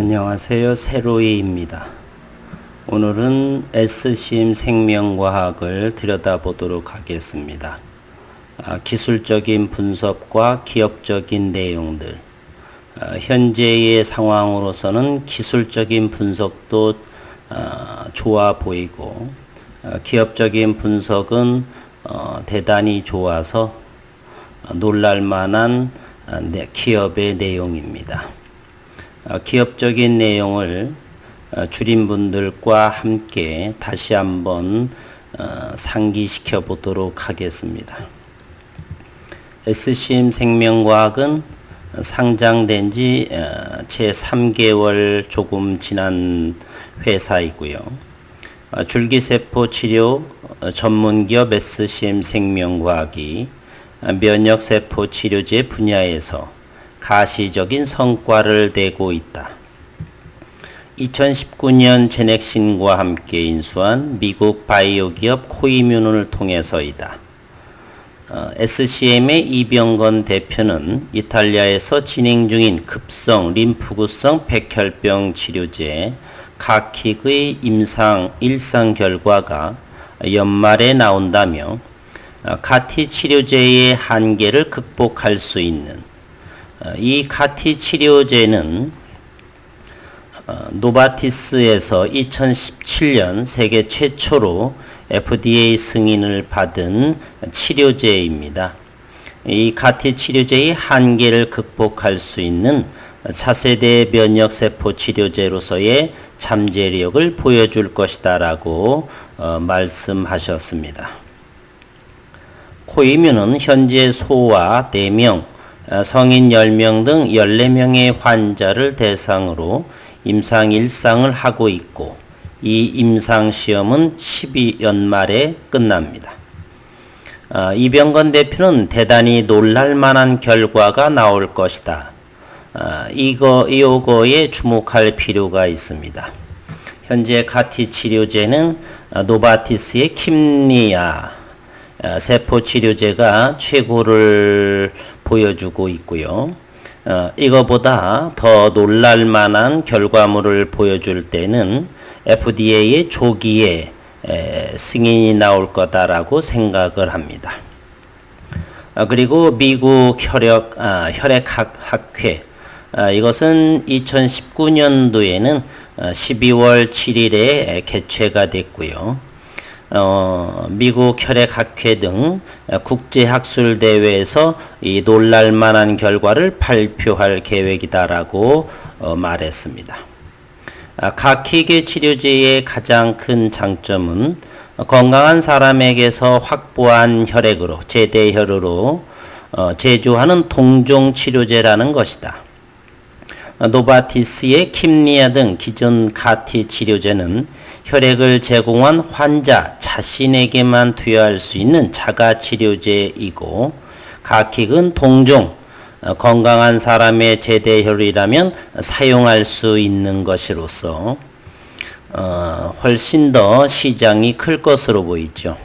안녕하세요. 세로이입니다. 오늘은 SCM 생명과학을 들여다보도록 하겠습니다. 아, 기술적인 분석과 기업적인 내용들. 아, 현재의 상황으로서는 기술적인 분석도 아, 좋아 보이고 아, 기업적인 분석은 어, 대단히 좋아서 놀랄만한 기업의 내용입니다. 어, 기업적인 내용을 어, 주림분들과 함께 다시 한번 어, 상기시켜 보도록 하겠습니다. SCM 생명과학은 상장된 지 제 3개월 조금 지난 회사이고요. 줄기세포 치료 전문기업 SCM 생명과학이 면역세포 치료제 분야에서 가시적인 성과를 내고 있다. 2019년 제넥신과 함께 인수한 미국 바이오 기업 코이뮤을 통해서이다. 어, SCM의 이병건 대표는 이탈리아에서 진행 중인 급성 림프구성 백혈병 치료제 카킥의 임상 일상 결과가 연말에 나온다며 어, 카티 치료제의 한계를 극복할 수 있는 어, 이 카티 치료제는 어, 노바티스에서 2017년 세계 최초로 FDA 승인을 받은 치료제입니다. 이 카티 치료제의 한계를 극복할 수 있는 차세대 면역세포 치료제로서의 잠재력을 보여줄 것이다 라고 어, 말씀하셨습니다. 코이뮤는 현재 소와 4명, 어, 성인 10명 등 14명의 환자를 대상으로 임상 1상을 하고 있고 이 임상 시험은 12연 말에 끝납니다. 어, 이병건 대표는 대단히 놀랄 만한 결과가 나올 것이다. 어, 이거 이거에 주목할 필요가 있습니다. 현재 가티 치료제는 노바티스의 킴니아 세포 치료제가 최고를 보여주고 있고요. 어, 이거보다 더 놀랄 만한 결과물을 보여줄 때는 FDA의 조기에 에, 승인이 나올 거다라고 생각을 합니다. 어, 그리고 미국 혈액, 아, 혈액학회 아, 이것은 2019년도에는 12월 7일에 개최가 됐고요. 어, 미국 혈액학회 등 국제학술 대회에서 이 놀랄만한 결과를 발표할 계획이다라고 어, 말했습니다. 아, 각희계 치료제의 가장 큰 장점은 건강한 사람에게서 확보한 혈액으로 제대혈으로 어, 제조하는 동종 치료제라는 것이다. 노바티스의 킴리아 등 기존 가티 치료제는 혈액을 제공한 환자 자신에게만 투여할 수 있는 자가 치료제이고 가킥은 동종 어, 건강한 사람의 제대혈이라면 사용할 수 있는 것이로서 어, 훨씬 더 시장이 클 것으로 보이죠.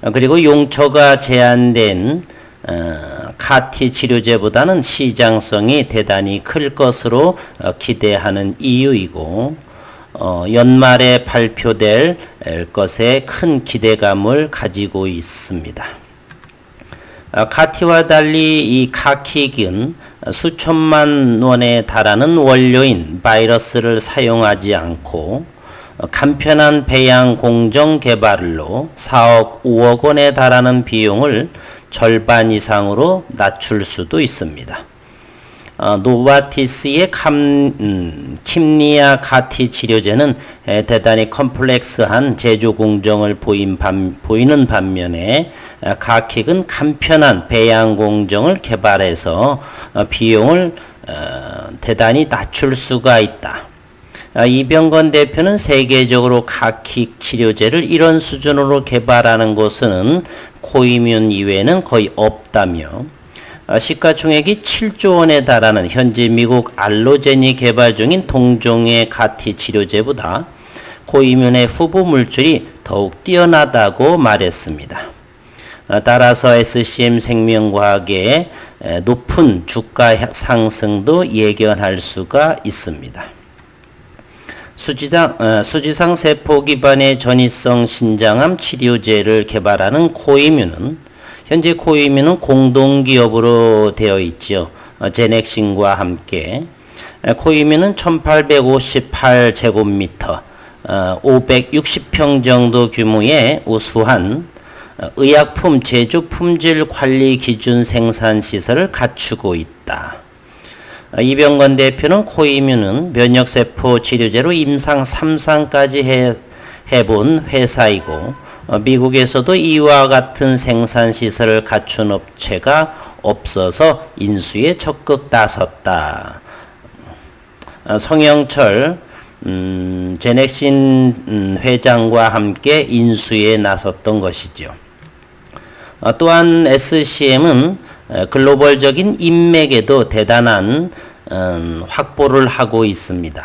어, 그리고 용처가 제한된 어, 카티 치료제보다는 시장성이 대단히 클 것으로 어, 기대하는 이유이고 어, 연말에 발표될 것에 큰 기대감을 가지고 있습니다. 어, 카티와 달리 이 카킥은 수천만 원에 달하는 원료인 바이러스를 사용하지 않고 간편한 배양 공정 개발로 4억 5억 원에 달하는 비용을 절반 이상으로 낮출 수도 있습니다. 어, 노바티스의 캄, 음, 킴니아 카티 치료제는 에, 대단히 컴플렉스한 제조 공정을 보인 반, 보이는 반면에 에, 가킥은 간편한 배양 공정을 개발해서 어, 비용을 어, 대단히 낮출 수가 있다. 아, 이병건 대표는 세계적으로 각킥 치료제를 이런 수준으로 개발하는 곳은 코이뮨 이외에는 거의 없다며 아, 시가총액이 7조 원에 달하는 현재 미국 알로젠이 개발 중인 동종의 가티 치료제보다 코이뮨의 후보 물질이 더욱 뛰어나다고 말했습니다. 아, 따라서 SCM 생명과학의 높은 주가 상승도 예견할 수가 있습니다. 수지상, 어, 수지상 세포 기반의 전이성 신장암 치료제를 개발하는 코이뮤는 현재 코이뮤는 공동기업으로 되어 있죠. 어, 제넥신과 함께 에, 코이뮤는 1858 제곱미터 어, 560평 정도 규모의 우수한 어, 의약품 제조 품질 관리 기준 생산 시설을 갖추고 있다. 어, 이병건 대표는 코이뮤는 면역세포 치료제로 임상 3상까지 해, 해본 회사이고 어, 미국에서도 이와 같은 생산 시설을 갖춘 업체가 없어서 인수에 적극 나섰다. 어, 성영철 음, 제넥신 음, 회장과 함께 인수에 나섰던 것이죠. 어, 또한 SCM은 어, 글로벌적인 인맥에도 대단한 음, 확보를 하고 있습니다.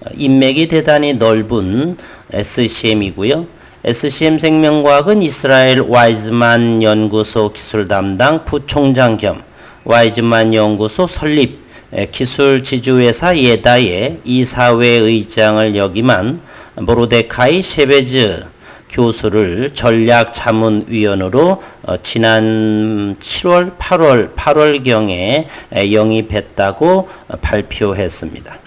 어, 인맥이 대단히 넓은 SCM이고요. SCM 생명과학은 이스라엘 와이즈만 연구소 기술 담당 부총장 겸 와이즈만 연구소 설립 기술 지주회사 예다의 이사회 의장을 역임한 모로데카이 셰베즈 교수를 전략 자문위원으로 어, 지난 7월, 8월, 8월경에 영입했다고 발표했습니다.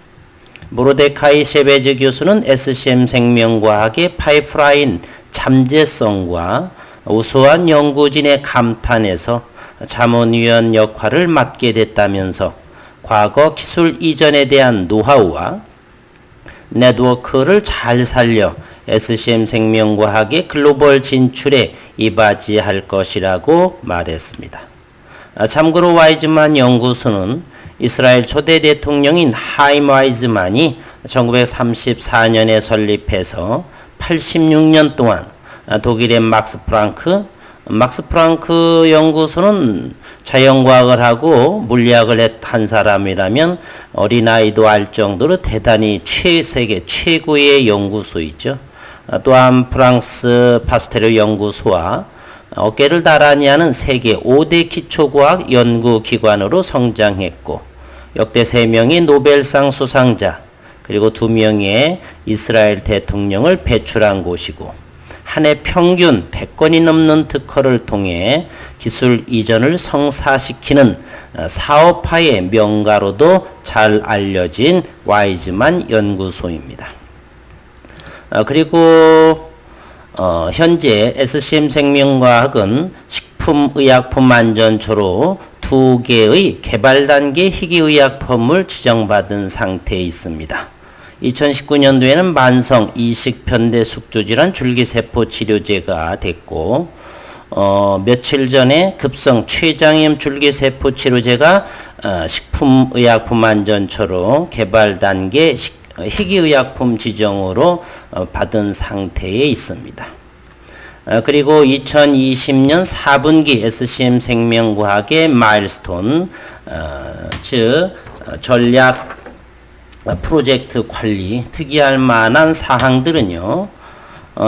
모로데카이 셰베즈 교수는 SCM 생명과학의 파이프라인 잠재성과 우수한 연구진의 감탄에서 자문위원 역할을 맡게 됐다면서 과거 기술 이전에 대한 노하우와 네트워크를 잘 살려 SCM 생명과학의 글로벌 진출에 이바지할 것이라고 말했습니다. 아, 참고로 와이즈만 연구소는 이스라엘 초대 대통령인 하임 와이즈만이 1934년에 설립해서 86년 동안 독일의 막스 프랑크, 막스 프랑크 연구소는 자연과학을 하고 물리학을 한 사람이라면 어린아이도 알 정도로 대단히 최 세계 최고의 연구소이죠. 또한 프랑스 파스테르 연구소와 어깨를 나란히 하는 세계 5대 기초과학 연구기관으로 성장했고 역대 3명의 노벨상 수상자 그리고 2명의 이스라엘 대통령을 배출한 곳이고 한 해 평균 100건이 넘는 특허를 통해 기술 이전을 성사시키는 사업화의 명가로도 잘 알려진 와이즈만 연구소입니다. 어, 그리고 어, 현재 SCM 생명과학은 식품의약품안전처로 두 개의 개발 단계 희귀의약품을 지정받은 상태에 있습니다. 2019년도에는 만성 이식 편대 숙주질환 줄기세포 치료제가 됐고 어, 며칠 전에 급성 췌장염 줄기세포 치료제가 어, 식품의약품안전처로 개발 단계 식, 희귀의약품 지정으로 어, 받은 상태에 있습니다. 어, 그리고 2020년 4분기 SCM 생명과학의 마일스톤, 어, 즉 전략 프로젝트 관리 특이할 만한 사항들은요.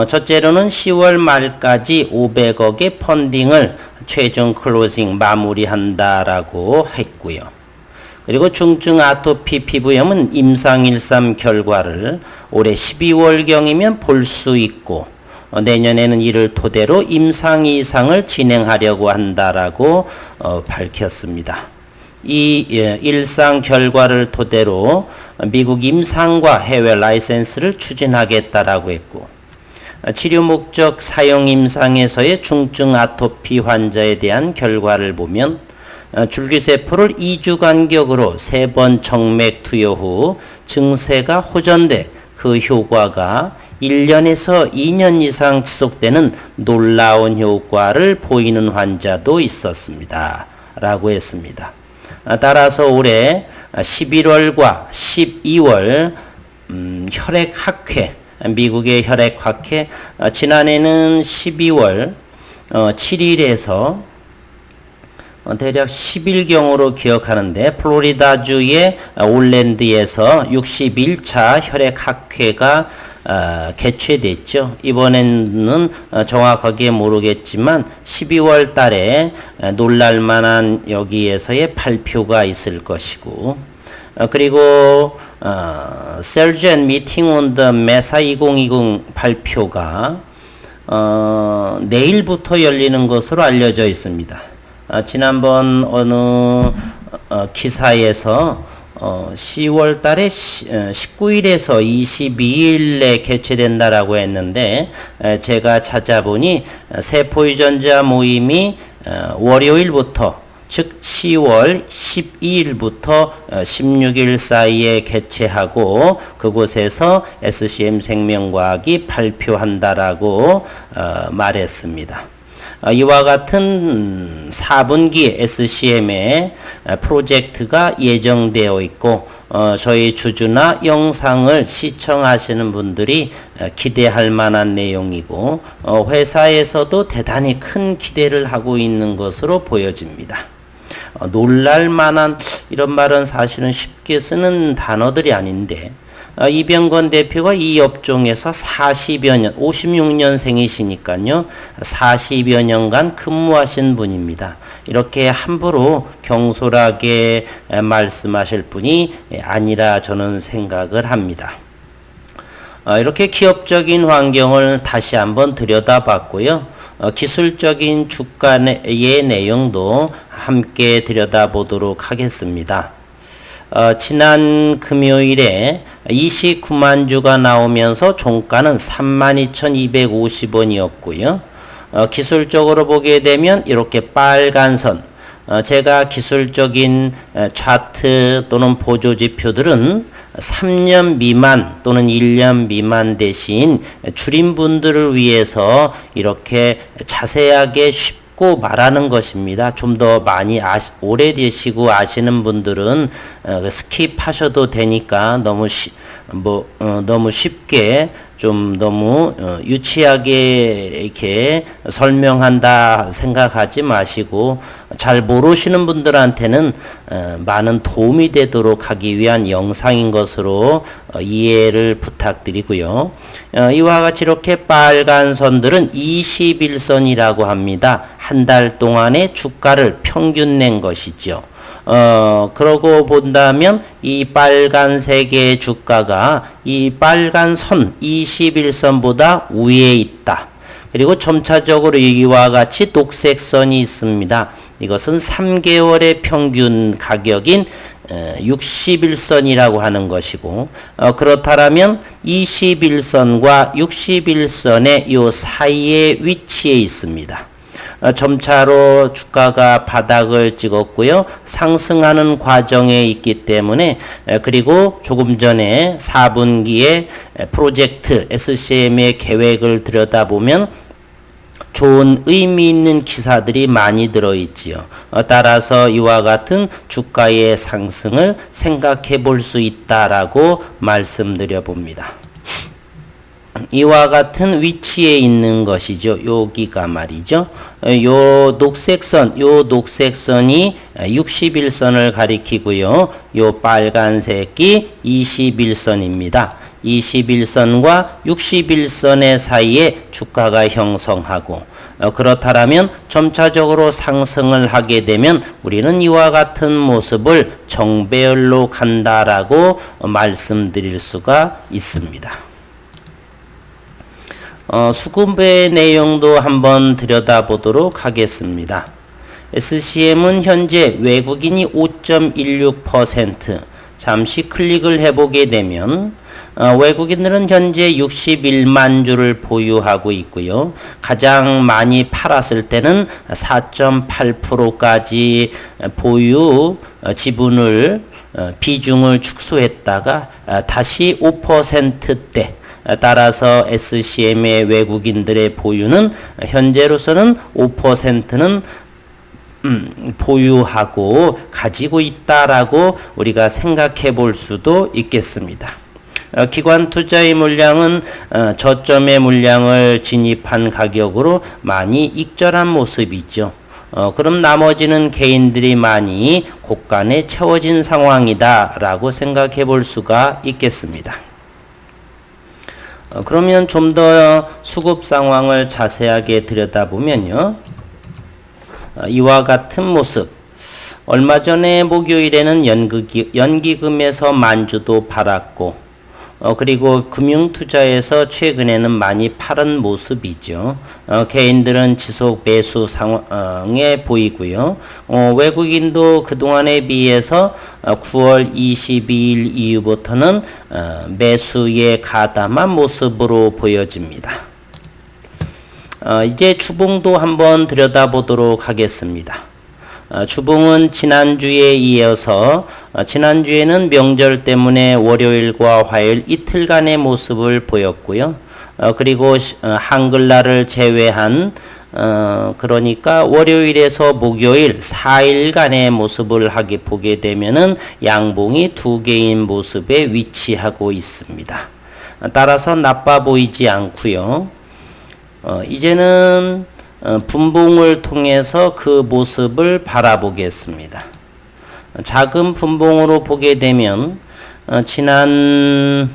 첫째로는 10월 말까지 500억의 펀딩을 최종 클로징 마무리한다라고 했고요. 그리고 중증 아토피 피부염은 임상일삼 결과를 올해 12월경이면 볼 수 있고 어, 내년에는 이를 토대로 임상 이상을 진행하려고 한다라고 어, 밝혔습니다. 이 예, 일상 결과를 토대로 미국 임상과 해외 라이센스를 추진하겠다라고 했고 치료 목적 사용 임상에서의 중증 아토피 환자에 대한 결과를 보면 어, 줄기세포를 2주 간격으로 3번 정맥 투여 후 증세가 호전돼 그 효과가 1년에서 2년 이상 지속되는 놀라운 효과를 보이는 환자도 있었습니다. 라고 했습니다. 아, 따라서 올해 11월과 12월 음, 혈액학회, 미국의 혈액학회, 아, 지난해는 12월 어, 7일에서 어, 대략 10일경으로 기억하는데 플로리다주의 올랜드에서 61차 혈액학회가 어, 개최됐죠. 이번에는 어, 정확하게 모르겠지만 12월 달에 놀랄만한 여기에서의 발표가 있을 것이고 어, 그리고 어, Meeting on the MESA 2020 발표가 어, 내일부터 열리는 것으로 알려져 있습니다. 아, 지난번 어느 어, 기사에서 어, 10월 달에 시, 어, 19일에서 22일에 개최된다라고 했는데 에, 제가 찾아보니 어, 세포 유전자 모임이 어, 월요일부터 즉 10월 12일부터 16일 사이에 개최하고 그곳에서 SCM 생명과학이 발표한다라고 어, 말했습니다. 어, 이와 같은 4분기 SCM의 프로젝트가 예정되어 있고 어, 저희 주주나 영상을 시청하시는 분들이 기대할 만한 내용이고 회사에서도 대단히 큰 기대를 하고 있는 것으로 보여집니다. 어, 놀랄 만한 이런 말은 사실은 쉽게 쓰는 단어들이 아닌데 어, 이병건 대표가 이 업종에서 40여 년, 56년생이시니까요. 40여 년간 근무하신 분입니다. 이렇게 함부로 경솔하게 말씀하실 분이 아니라 저는 생각을 합니다. 어, 이렇게 기업적인 환경을 다시 한번 들여다봤고요. 어, 기술적인 주가의 내용도 함께 들여다보도록 하겠습니다. 어, 지난 금요일에 29만 주가 나오면서 종가는 32,250원이었고요. 어, 기술적으로 보게 되면 이렇게 빨간 선, 어, 제가 기술적인 차트 또는 보조 지표들은 3년 미만 또는 1년 미만 대신 줄인 분들을 위해서 이렇게 자세하게 쉽 고 말하는 것입니다. 좀 더 많이 아시, 오래 되시고 아시는 분들은 어, 스킵하셔도 되니까 너무 쉬, 뭐 어, 너무 쉽게 좀 너무 어, 유치하게 이렇게 설명한다 생각하지 마시고 잘 모르시는 분들한테는 어, 많은 도움이 되도록 하기 위한 영상인 것으로 어, 이해를 부탁드리고요. 어, 이와 같이 이렇게 빨간 선들은 21선이라고 합니다. 한 달 동안의 주가를 평균 낸 것이죠. 어, 그러고 본다면 이 빨간색의 주가가 이 빨간 선 21선보다 위에 있다. 그리고 점차적으로 이와 같이 녹색 선이 있습니다. 이것은 3개월의 평균 가격인 61선이라고 하는 것이고 어, 그렇다면 21선과 61선의 요 사이에 위치해 있습니다. 어, 점차로 주가가 바닥을 찍었고요. 상승하는 과정에 있기 때문에 그리고 조금 전에 4분기에 프로젝트 SCM의 계획을 들여다보면 좋은 의미 있는 기사들이 많이 들어있지요. 어, 따라서 이와 같은 주가의 상승을 생각해 볼 수 있다라고 말씀드려 봅니다. 이와 같은 위치에 있는 것이죠. 여기가 말이죠. 요 녹색선, 요 녹색선이 61선을 가리키고요. 요 빨간색이 21선입니다. 21선과 61선의 사이에 주가가 형성하고 어, 그렇다면 점차적으로 상승을 하게 되면 우리는 이와 같은 모습을 정배열로 간다라고 말씀드릴 수가 있습니다. 어, 수급의 내용도 한번 들여다보도록 하겠습니다. SCM은 현재 외국인이 5.16% 잠시 클릭을 해보게 되면 어, 외국인들은 현재 61만 주를 보유하고 있고요. 가장 많이 팔았을 때는 4.8%까지 보유 어, 지분을 어, 비중을 축소했다가 어, 다시 5%대 따라서 SCM의 외국인들의 보유는 현재로서는 5%는 음, 보유하고 가지고 있다라고 우리가 생각해 볼 수도 있겠습니다. 어, 기관 투자의 물량은 어, 저점의 물량을 진입한 가격으로 많이 익절한 모습이죠. 어, 그럼 나머지는 개인들이 많이 곳간에 채워진 상황이다라고 생각해 볼 수가 있겠습니다. 어, 그러면 좀 더 수급 상황을 자세하게 들여다보면요. 어, 이와 같은 모습. 얼마 전에 목요일에는 연기, 연기금에서 만주도 팔았고 어, 그리고 금융투자에서 최근에는 많이 팔은 모습이죠. 어, 개인들은 지속 매수 상황에 보이고요. 어, 외국인도 그동안에 비해서 어, 9월 22일 이후부터는 어, 매수에 가담한 모습으로 보여집니다. 어, 이제 주봉도 한번 들여다보도록 하겠습니다. 어, 주봉은 지난주에 이어서 어, 지난주에는 명절 때문에 월요일과 화요일 이틀간의 모습을 보였고요. 어, 그리고 한글날을 제외한 어, 그러니까 월요일에서 목요일 4일간의 모습을 하게 보게 되면은 양봉이 두 개인 모습에 위치하고 있습니다. 어, 따라서 나빠 보이지 않고요. 어, 이제는 어, 분봉을 통해서 그 모습을 바라보겠습니다. 어, 작은 분봉으로 보게 되면 어, 지난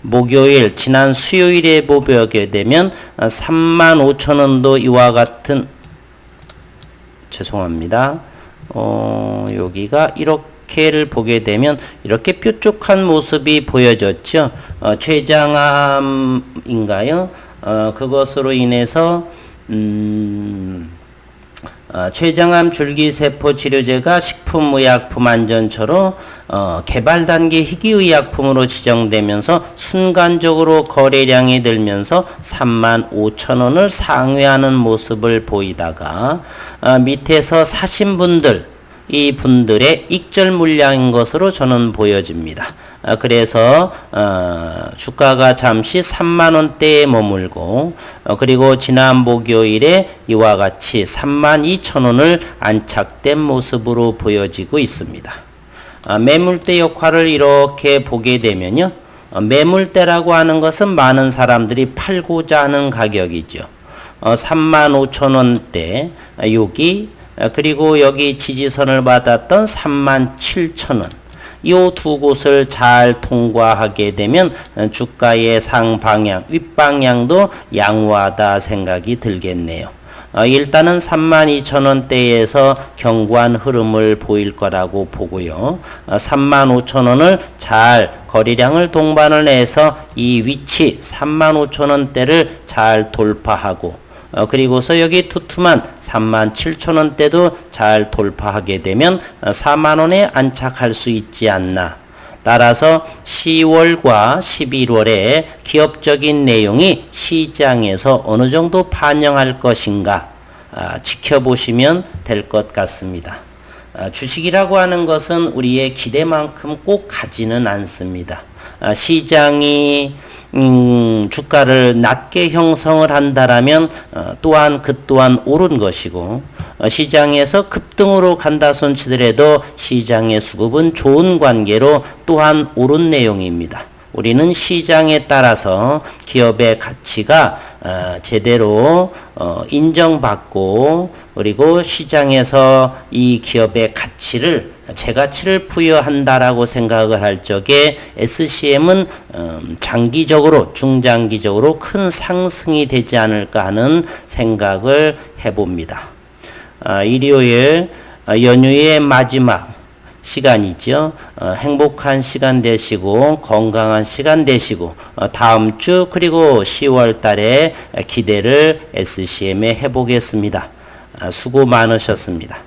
목요일, 지난 수요일에 보게 되면 어, 35,000원도 이와 같은 죄송합니다. 어, 여기가 이렇게를 보게 되면 이렇게 뾰족한 모습이 보여졌죠. 어, 췌장암인가요? 어, 그것으로 인해서 음, 어, 췌장암 줄기세포 치료제가 식품의약품 안전처로 어, 개발 단계 희귀의약품으로 지정되면서 순간적으로 거래량이 들면서 3만 5천 원을 상회하는 모습을 보이다가 어, 밑에서 사신 분들 이 분들의 익절 물량인 것으로 저는 보여집니다. 아, 그래서 어, 주가가 잠시 3만 원대에 머물고 어, 그리고 지난 목요일에 이와 같이 3만 2천 원을 안착된 모습으로 보여지고 있습니다. 아, 매물대 역할을 이렇게 보게 되면요. 어, 매물대라고 하는 것은 많은 사람들이 팔고자 하는 가격이죠. 어, 3만 5천 원대 아, 여기 아, 그리고 여기 지지선을 받았던 3만 7천 원. 이 두 곳을 잘 통과하게 되면 어, 주가의 상방향, 윗방향도 양호하다 생각이 들겠네요. 어, 일단은 32,000원대에서 견고한 흐름을 보일 거라고 보고요. 어, 35,000원을 잘 거래량을 동반을 해서 이 위치 35,000원대를 잘 돌파하고 어, 그리고서 여기 투투만 37,000원대도 잘 돌파하게 되면 어, 4만원에 안착할 수 있지 않나. 따라서 10월과 11월에 기업적인 내용이 시장에서 어느 정도 반영할 것인가 아, 지켜보시면 될 것 같습니다. 아, 주식이라고 하는 것은 우리의 기대만큼 꼭 가지는 않습니다. 아, 시장이 음, 주가를 낮게 형성을 한다라면 어, 또한 그 또한 옳은 것이고 어, 시장에서 급등으로 간다 손치더라도 시장의 수급은 좋은 관계로 또한 옳은 내용입니다. 우리는 시장에 따라서 기업의 가치가 어, 제대로 어, 인정받고 그리고 시장에서 이 기업의 가치를 제 가치를 부여한다라고 생각을 할 적에 SCM은 음, 장기적으로 중장기적으로 큰 상승이 되지 않을까 하는 생각을 해봅니다. 아, 일요일 아, 연휴의 마지막 시간이죠. 어, 행복한 시간 되시고 건강한 시간 되시고 어, 다음 주 그리고 10월 달에 기대를 SCM에 해보겠습니다. 아, 수고 많으셨습니다.